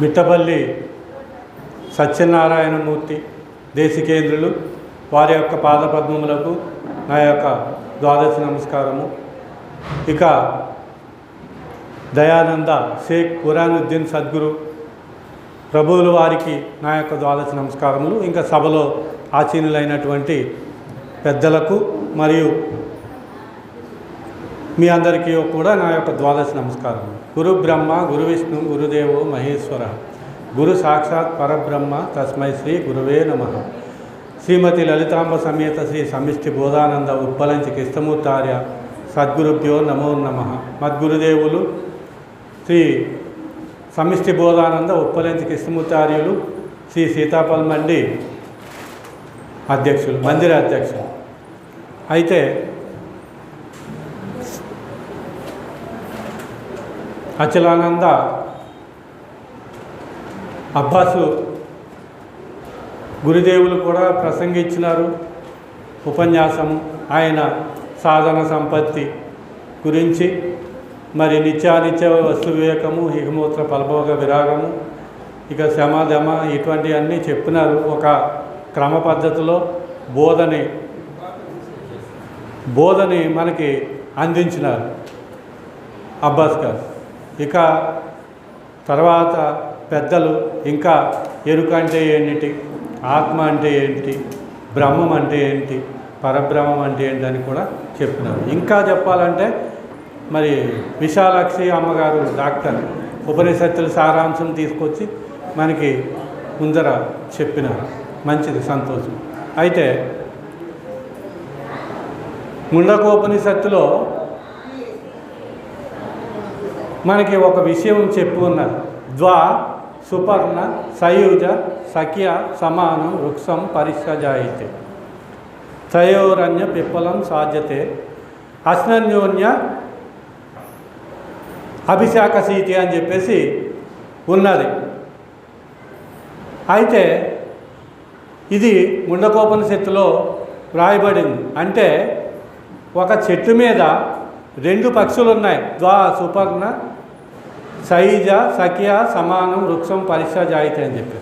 మిట్టపల్లి సత్యనారాయణమూర్తి దేశికేంద్రులు వారి యొక్క పాదపద్మములకు నా యొక్క ద్వాదశి నమస్కారము. ఇక దయానంద షేక్ ఖురానుద్దీన్ సద్గురు ప్రభువుల వారికి నా యొక్క ద్వాదశి నమస్కారములు. ఇంకా సభలో ఆచీనులైనటువంటి పెద్దలకు మరియు మీ అందరికీ కూడా నా యొక్క ద్వాదశి నమస్కారం. గురు బ్రహ్మ గురు విష్ణు గురుదేవో మహేశ్వర. గురు సాక్షాత్ పరబ్రహ్మ తస్మై శ్రీ గురువే నమ. శ్రీమతి లలితాంబ సమేత శ్రీ సమిష్టి బోధానంద ఉప్పలంచి కృష్ణమూర్తార్య సద్గురుభ్యో నమో నమ. మద్గురుదేవులు శ్రీ సమిష్టి బోధానంద ఉప్పలంచి కృష్ణమూర్తార్యులు శ్రీ సీతాఫల్ మండి అధ్యక్షులు మందిర అధ్యక్షులు. అయితే అచలానంద అబ్బాసు గురుదేవులు కూడా ప్రసంగించినారు. ఉపన్యాసం ఆయన సాధన సంపత్తి గురించి. మరి నిత్యానిత్య వస్తు వివేకము హిగమూత్ర ఫలభోగ విరాగము ఇక శమ దమ ఇటువంటివన్నీ చెప్పినారు. ఒక క్రమ పద్ధతిలో బోధని బోధని మనకి అందించినారు అబ్బాస్ గారు. ఇక తర్వాత పెద్దలు ఇంకా ఎరుక అంటే ఏంటి? ఆత్మ అంటే ఏంటి? బ్రహ్మం అంటే ఏంటి? పరబ్రహ్మం అంటే ఏంటి అని కూడా చెప్పినారు. ఇంకా చెప్పాలంటే మరి విశాలాక్షి అమ్మగారు డాక్టర్ ఉపనిషత్తుల సారాంశం తీసుకొచ్చి మనకి ముందర చెప్పినారు. మంచిది సంతోషం. అయితే ముండకోపనిషత్తులో మనకి ఒక విషయం చెప్పు ఉన్నది ద్వా సుపర్ణ సయూజ సఖ్య సమానం వృక్షం పరిషజాయితే త్రయోరణ్య పిప్పలం సాధ్యతే. అస్నన్యోన్య అభిషాక సీతి అని చెప్పేసి ఉన్నది. అయితే ఇది ముండకోపనిషత్తులో వ్రాయబడింది. అంటే ఒక చెట్టు మీద రెండు పక్షులు ఉన్నాయి ద్వా సుపర్ణ సైజ సఖ్య సమానం వృక్షం పరీక్ష జాయితే అని చెప్పి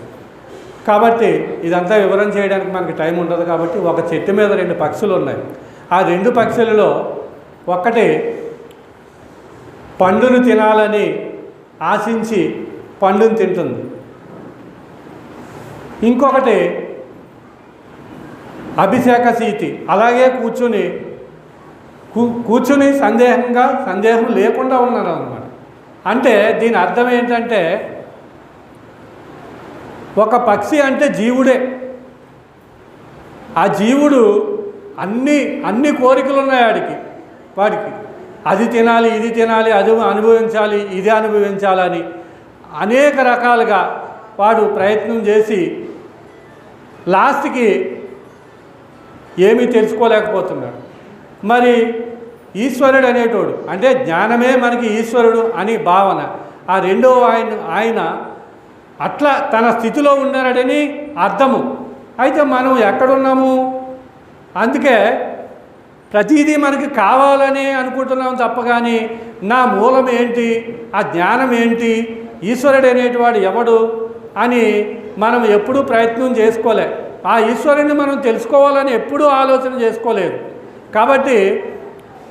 కాబట్టి ఇదంతా వివరణ చేయడానికి మనకి టైం ఉండదు కాబట్టి ఒక చెట్టు మీద రెండు పక్షులు ఉన్నాయి ఆ రెండు పక్షులలో ఒకటి పండును తినాలని ఆశించి పండును తింటుంది. ఇంకొకటి అభిషేక సీతి. అలాగే కూర్చుని కూ కూర్చుని సందేహంగా సందేహం లేకుండా ఉన్నారు అనమాట అంటే దీని అర్థం ఏంటంటే ఒక పక్షి అంటే జీవుడే. ఆ జీవుడు అన్ని అన్ని కోరికలు ఉన్నాయి వాడికి వాడికి. అది తినాలి ఇది తినాలి అది అనుభవించాలి ఇది అనుభవించాలని అనేక రకాలుగా వాడు ప్రయత్నం చేసి లాస్ట్కి ఏమీ తెలుసుకోలేకపోతున్నాడు. మరి ఈశ్వరుడు అనేటోడు అంటే జ్ఞానమే మనకి ఈశ్వరుడు అని భావన. ఆ రెండో ఆయన ఆయన అట్లా తన స్థితిలో ఉన్నాడని అర్థము. అయితే మనం ఎక్కడున్నాము? అందుకే ప్రతిదీ మనకి కావాలని అనుకుంటున్నాం తప్ప కానీ నా మూలం ఏంటి? ఆ జ్ఞానం ఏంటి? ఈశ్వరుడు అనేటివాడు ఎవడు? అని మనం ఎప్పుడూ ప్రయత్నం చేసుకోలే. ఆ ఈశ్వరుని మనం తెలుసుకోవాలని ఎప్పుడూ ఆలోచన చేసుకోలేదు. కాబట్టి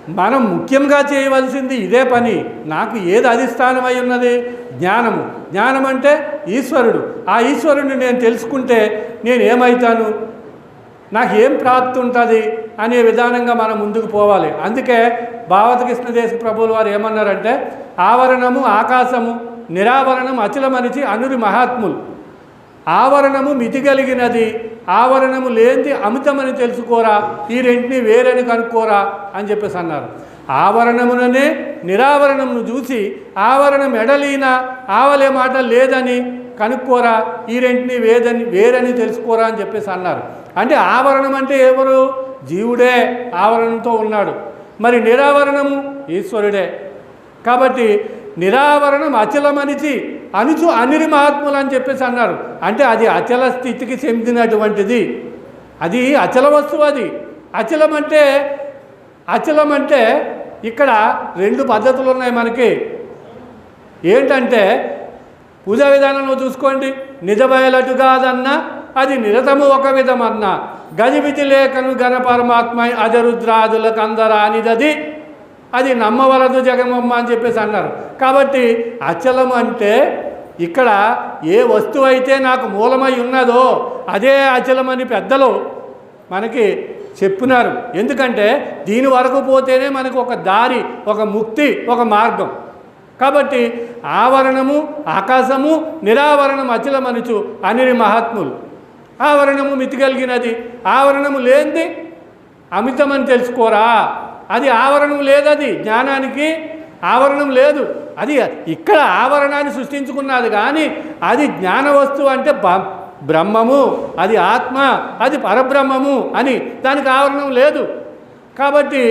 మనం ముఖ్యంగా చేయవలసింది ఇదే పని. నాకు ఏది అధిష్టానమై అయి ఉన్నది? జ్ఞానము. జ్ఞానం అంటే ఈశ్వరుడు. ఆ ఈశ్వరుడిని నేను తెలుసుకుంటే నేను ఏమవుతాను నాకు ఏం ప్రాప్తి ఉంటుంది? అనే విధానంగా మనం ముందుకు పోవాలి. అందుకే భావత కృష్ణదేశ ప్రభువుల వారు ఏమన్నారంటే ఆవరణము ఆకాశము నిరావరణం అచలమనిచి అనురి మహాత్ములు. ఆవరణము మితిగలిగినది. ఆవరణము లేనిది అమితమని తెలుసుకోరా? ఈ రెంటిని వేరని కనుక్కోరా? అని చెప్పేసి అన్నారు. ఆవరణముననే నిరావరణమును చూసి ఆవరణం ఎడలీన ఆవలే మాట లేదని కనుక్కోరా? ఈ రెంటిని వేదని వేరని తెలుసుకోరా? అని చెప్పేసి అన్నారు. అంటే ఆవరణం అంటే ఎవరు? జీవుడే ఆవరణంతో ఉన్నాడు. మరి నిరావరణము ఈశ్వరుడే. కాబట్టి నిరావరణం అచలమనిచి అనుచు అనిరి మహాత్ములు అని చెప్పేసి అన్నారు. అంటే అది అచల స్థితికి చెందినటువంటిది. అది అచల వస్తువు అది. అచలం అంటే అచలం అంటే ఇక్కడ రెండు పద్ధతులు ఉన్నాయి మనకి. ఏంటంటే పూజా విధానంలో చూసుకోండి. నిజబయలటు కాదన్నా అది నిరతము ఒక విధమన్నా. గజిబిజి లేఖను గణ పరమాత్మ అజరుద్రాదులకు అందరానిదది. అది నమ్మవలదు జగమమ్మ అని చెప్పేసి అన్నారు. కాబట్టి అచలం అంటే ఇక్కడ ఏ వస్తువు అయితే నాకు మూలమై ఉన్నదో అదే అచలమని పెద్దలు మనకి చెప్పినారు. ఎందుకంటే దీని వరకు పోతేనే మనకు ఒక దారి ఒక ముక్తి ఒక మార్గం. కాబట్టి ఆవరణము ఆకాశము నిరావరణం అచలమనుచు అనిరి మహాత్ములు. ఆవరణము మితిగలిగినది ఆవరణము లేనిది అమితమని తెలుసుకోరా? అది ఆవరణం లేదది జ్ఞానానికి ఆవరణం లేదు. అది ఇక్కడ ఆవరణాన్ని సృష్టించుకున్నది కానీ అది జ్ఞాన వస్తువు అంటే బ్రహ్మము అది ఆత్మ అది పరబ్రహ్మము అని దానికి ఆవరణం లేదు. కాబట్టి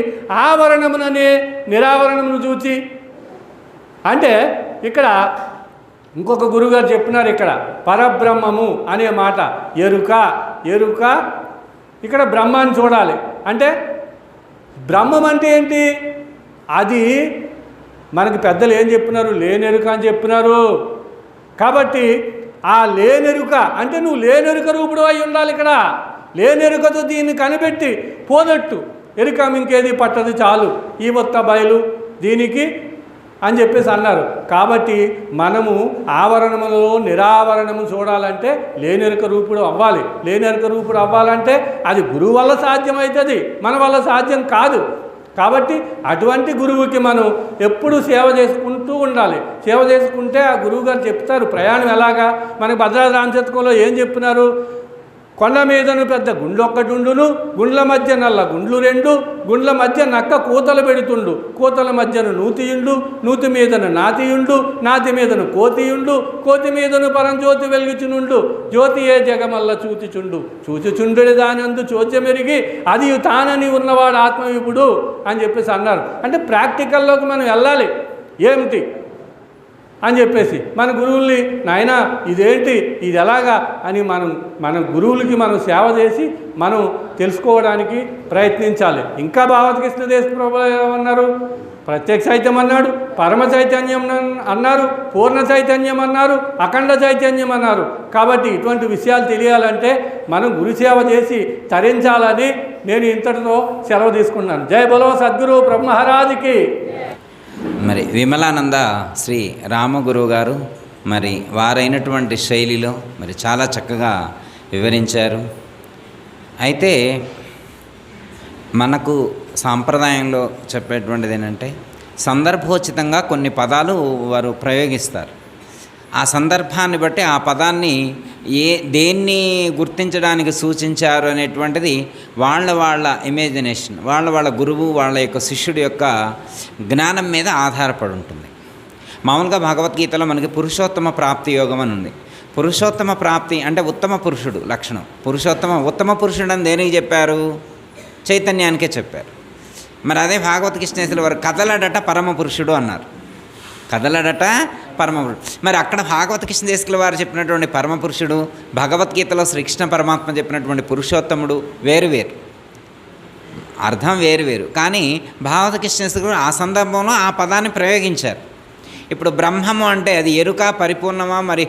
ఆవరణముననే నిరావరణమును చూచి అంటే ఇక్కడ ఇంకొక గురుగారు చెప్పినారు ఇక్కడ పరబ్రహ్మము అనే మాట ఎరుక ఎరుక ఇక్కడ బ్రహ్మాన్ని చూడాలి. అంటే బ్రహ్మం అంటే ఏంటి? అది మనకి పెద్దలు ఏం చెప్పినారు? లేనెరుక అని చెప్పినారు. కాబట్టి ఆ లేనెరుక అంటే నువ్వు లేనెరుక రూపుడు అయి ఉండాలి ఇక్కడ. లేనెరుకతో దీన్ని కనిపెట్టి పోదట్టు ఎరుక ఇంకేది పట్టదు చాలు. ఈ ఒక్క బయలు దీనికి అని చెప్పేసి అన్నారు. కాబట్టి మనము ఆవరణములో నిరావరణము చూడాలంటే లేనెరక రూపుడు అవ్వాలి. లేనెరక రూపుడు అవ్వాలంటే అది గురువు వల్ల సాధ్యమవుతుంది మన వల్ల సాధ్యం కాదు. కాబట్టి అటువంటి గురువుకి మనం ఎప్పుడు సేవ చేసుకుంటూ ఉండాలి. సేవ చేసుకుంటే ఆ గురువు గారు చెప్తారు ప్రయాణం ఎలాగా? మనకి భద్రాద్రి రామచత్కంలో ఏం చెప్పినారు? కొండ మీదను పెద్ద గుండ్లు ఒక్కటుండును గుండ్ల మధ్య నల్ల గుండ్లు రెండు గుండ్ల మధ్య నక్క కూతలు పెడుతుండు. కూతల మధ్యను నూతియుండు నూతి మీదను నాతియుండు నాతి మీదను కోతియుండు కోతి మీదను పరంజ్యోతి వెలుగుచునుండు. జ్యోతి ఏ జగమల్ల చూచుచుండు. చూచుచుండుడి దానందు చోద్యమెరిగి అది తానని ఉన్నవాడు ఆత్మవిపుడు అని చెప్పేసి అన్నారు. అంటే ప్రాక్టికల్లోకి మనం వెళ్ళాలి. ఏమిటి? అని చెప్పేసి మన గురువుల్ని నాయన ఇదేంటి? ఇది ఎలాగా? అని మనం మన గురువులకి మనం సేవ చేసి మనం తెలుసుకోవడానికి ప్రయత్నించాలి. ఇంకా భావతకృష్ణ దేశ ప్రభు ఏమన్నారు ప్రత్యక్ష చైతన్యం అన్నాడు పరమ చైతన్యం అన్నారు పూర్ణ చైతన్యం అన్నారు అఖండ చైతన్యం అన్నారు. కాబట్టి ఇటువంటి విషయాలు తెలియాలంటే మనం గురు సేవ చేసి తరించాలని నేను ఇంతటితో సెలవు తీసుకున్నాను జయ బలో సద్గురు బ్రహ్మహరాజుకి. మరి విమలానంద శ్రీ రామగురువు గారు మరి వారైనటువంటి శైలిలో మరి చాలా చక్కగా వివరించారు. అయితే మనకు సాంప్రదాయంలో చెప్పేటువంటిది ఏంటంటే సందర్భోచితంగా కొన్ని పదాలు వారు ప్రయోగిస్తారు. ఆ సందర్భాన్ని బట్టి ఆ పదాన్ని ఏ దేన్ని గుర్తించడానికి సూచించారు అనేటువంటిది వాళ్ళ వాళ్ళ ఇమేజినేషన్ వాళ్ళ వాళ్ళ గురువు వాళ్ళ యొక్క శిష్యుడి యొక్క జ్ఞానం మీద ఆధారపడి ఉంటుంది. మామూలుగా భగవద్గీతలో మనకి పురుషోత్తమ ప్రాప్తి యోగం అని ఉంది. పురుషోత్తమ ప్రాప్తి అంటే ఉత్తమ పురుషుడు లక్షణం. పురుషోత్తమ ఉత్తమ పురుషుడు అని దేనికి చెప్పారు? చైతన్యానికే చెప్పారు. మరి అదే భాగవతకృష్ణేశ్వర వారు కదలడట పరమ పురుషుడు అన్నారు. కదలడట పరమపురుషుడు మరి అక్కడ భాగవత కృష్ణదేశకుల వారు చెప్పినటువంటి పరమపురుషుడు భగవద్గీతలో శ్రీకృష్ణ పరమాత్మ చెప్పినటువంటి పురుషోత్తముడు వేరు వేరు. అర్థం వేరు వేరు. కానీ భాగవత కృష్ణదేశకులు ఆ సందర్భంలో ఆ పదాన్ని ప్రయోగించారు. ఇప్పుడు బ్రహ్మము అంటే అది ఎరుక పరిపూర్ణమా? మరి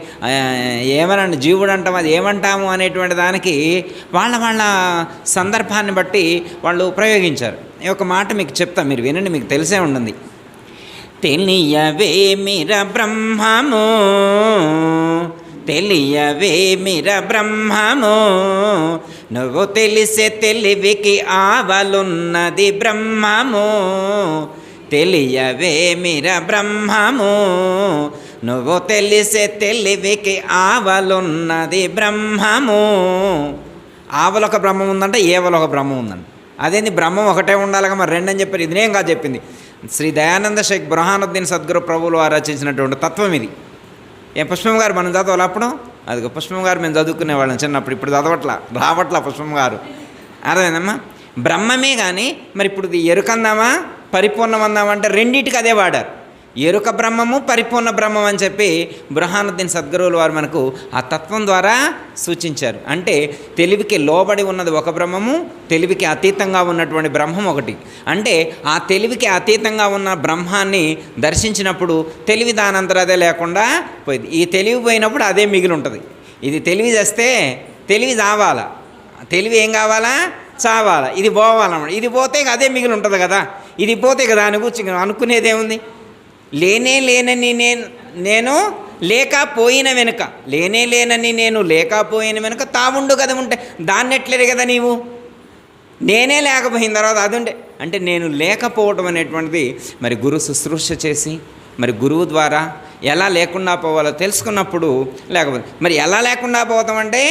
ఏమనండి జీవుడు అంటాం అది ఏమంటాము అనేటువంటి దానికి వాళ్ళ వాళ్ళ సందర్భాన్ని బట్టి వాళ్ళు ప్రయోగించారు. ఈ ఒక మాట మీకు చెప్తా మీరు వినండి మీకు తెలిసే ఉంటుంది. తెలియవేమిర బ్రహ్మము? తెలియవేమిర బ్రహ్మము? నువ్వు తెలిసే తెలివికి ఆవలున్నది బ్రహ్మము. తెలియవేమిర బ్రహ్మము? నువ్వు తెలిసే తెలివికి ఆవలున్నది బ్రహ్మము. ఆవలొక బ్రహ్మం ఉందంటే ఏవలొక బ్రహ్మం ఉందంట అదేంది? బ్రహ్మం ఒకటే ఉండాలిగా మరి రెండని చెప్పారు. ఇది నేను కాదు చెప్పింది. శ్రీ దయానంద షేక్ బురహానుద్దీన్ సద్గురు ప్రభువులు వారు రచించినటువంటి తత్వం ఇది. ఏ పుష్పం గారు మనం చదవాలి అప్పుడు? అది పుష్పం గారు మేము చదువుకునేవాళ్ళం చిన్నప్పుడు ఇప్పుడు చదవట్లా రావట్లా పుష్పం గారు. అర్థమైందమ్మా? బ్రహ్మమే కానీ మరి ఇప్పుడు ఇది ఎరుకందామా పరిపూర్ణం అందామా అంటే రెండింటికి అదే వాడారు. ఎరుక బ్రహ్మము పరిపూర్ణ బ్రహ్మం అని చెప్పి బృహానుద్దీన్ సద్గురువుల వారు మనకు ఆ తత్వం ద్వారా సూచించారు. అంటే తెలివికి లోబడి ఉన్నది ఒక బ్రహ్మము తెలివికి అతీతంగా ఉన్నటువంటి బ్రహ్మం ఒకటి. అంటే ఆ తెలివికి అతీతంగా ఉన్న బ్రహ్మాన్ని దర్శించినప్పుడు తెలివి దానంతరం అదే లేకుండా పోయింది. ఈ తెలివి పోయినప్పుడు అదే మిగిలి ఉంటుంది ఇది తెలివి చేస్తే తెలివి చావాలా? తెలివి ఏం కావాలా? చావాలా. ఇది పోవాలన్నమాట. ఇది పోతే అదే మిగిలి ఉంటుంది కదా. ఇది పోతే కదా దాని గురించి అనుకునేది ఏముంది? లేనే లేనని నేను నేను లేకపోయిన వెనుక. లేనే లేనని నేను లేకపోయిన వెనుక తావుండు కదా ఉంటే. దాన్ని ఎట్లేరు కదా నీవు? నేనే లేకపోయిన తర్వాత అది ఉండే అంటే నేను లేకపోవడం అనేటువంటిది మరి గురు శుశ్రూష చేసి మరి గురువు ద్వారా ఎలా లేకుండా పోవాలో తెలుసుకున్నప్పుడు లేకపోతే మరి ఎలా లేకుండా పోతామంటే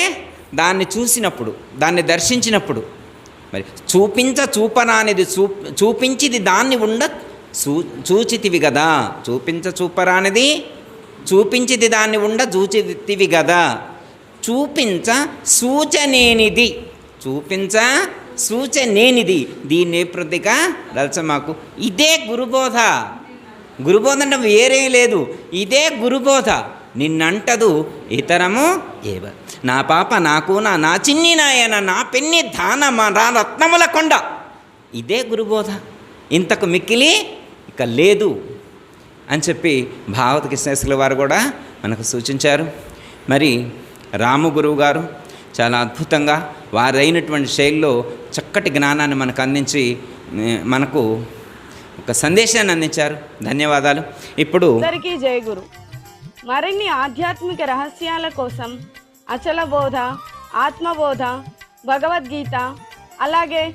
దాన్ని చూసినప్పుడు దాన్ని దర్శించినప్పుడు. మరి చూపించ చూపరానిది చూ చూపించిది దాన్ని ఉండ చూ చూచితివి కదా చూపించ చూపరానిది చూపించిది దాన్ని ఉండ చూచితివి కదా చూపించ సూచనేనిది. చూపించ సూచనేనిది. దీన్ని ప్రతిగా దలచ మాకు ఇదే గురుబోధ. గురుబోధ అంటే వేరే లేదు. ఇదే గురుబోధ. నిన్నంటదు ఇతరము ఏవ. నా పాప నాకు నా నా చిన్ని నాయన నా పెన్ని దాన మా రా రత్నముల కొండ. ఇదే గురుబోధ. ఇంతకు మిక్కిలి ఇక లేదు అని చెప్పి భావత కృష్ణేశ్వరుల వారు కూడా మనకు సూచించారు. మరి రాము గురువు గారు చాలా అద్భుతంగా వారైనటువంటి శైలిలో చక్కటి జ్ఞానాన్ని మనకు అందించి మనకు ఒక సందేశాన్ని అందించారు. ధన్యవాదాలు. ఇప్పుడు అందరికీ జయగురు మరిన్ని ఆధ్యాత్మిక రహస్యాల కోసం అచల బోధ ఆత్మబోధ భగవద్గీత అలాగే